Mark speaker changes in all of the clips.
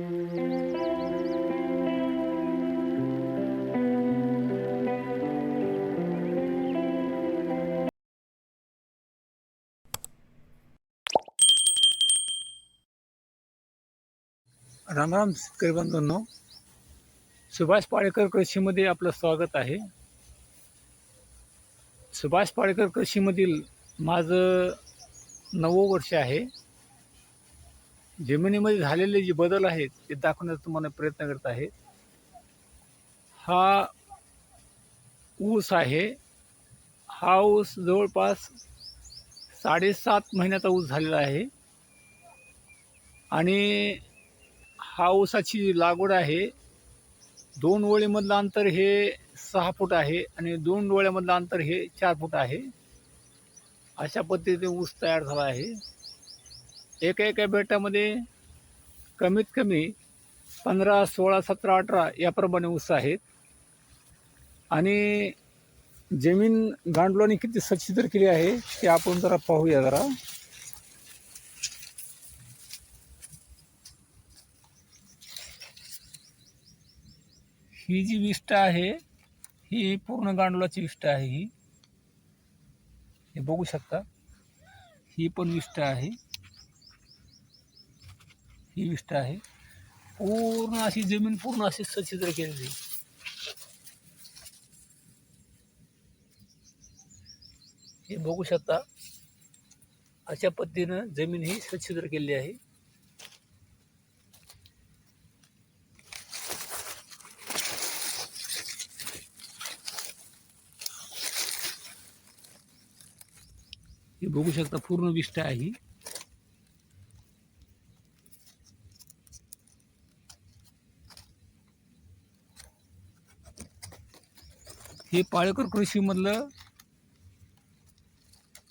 Speaker 1: राम शेतकरी बंधूंनो. सुभाष पाळेकर कृषीमध्ये आपलं स्वागत आहे. सुभाष पाळेकर कृषीमधील माझं नववं वर्ष आहे. जमिनीमध्ये झालेले जे बदल आहेत ते दाखवण्याचा तुम्हाला प्रयत्न करत आहे. हा ऊस आहे. हा ऊस जवळपास साडेसात महिन्याचा ऊस झालेला आहे. आणि हा ऊसाची लागवड आहे दोन ओळीमधलं अंतर हे सहा फूट आहे आणि दोन डोळ्यामधलं अंतर हे चार फूट आहे. अशा पद्धतीने ऊस तयार झाला आहे. एका एका बेटामध्ये कमीत कमी पंधरा सोळा सतरा अठरा याप्रमाणे ऊस आहेत. आणि जमीन गांडलोने किती सच्छिद्र केली आहे ते आपण जरा पाहूया जरा. ही जी विष्ट आहे ही पूर्ण गांडुलाची विष्ट आहे ही. हे बघू शकता. ही पण विष्ट आहे. ही विष्ट आहे. पूर्ण अशी जमीन पूर्ण अशी सचित्र केलेली हे बघू शकता अशा पद्धतीनं जमीन ही सच्छिद्र केलेली आहे. हे बघू शकता पूर्ण विष्ट आहे हे पाळेकर कृषीमधलं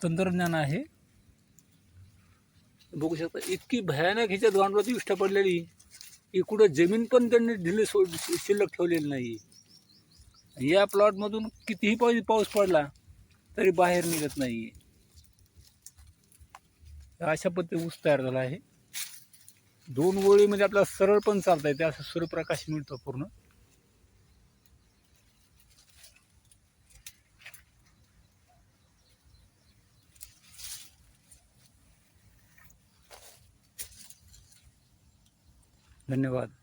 Speaker 1: तंत्रज्ञान आहे. बघू शकता इतकी भयानक ह्याच्यात गांडवाची विष्ठा पडलेली. की कुठं जमीन पण त्यांनी ढिले सो शिल्लक ठेवलेली नाही. या प्लॉटमधून कितीही पाऊस पाऊस पडला तरी बाहेर निघत नाही. अशा पद्धती ऊस तयार झाला आहे. दोन ओळीमध्ये आपल्याला सरळ पण चालता येते असं सूर्यप्रकाश मिळतो पूर्ण. धन्यवाद.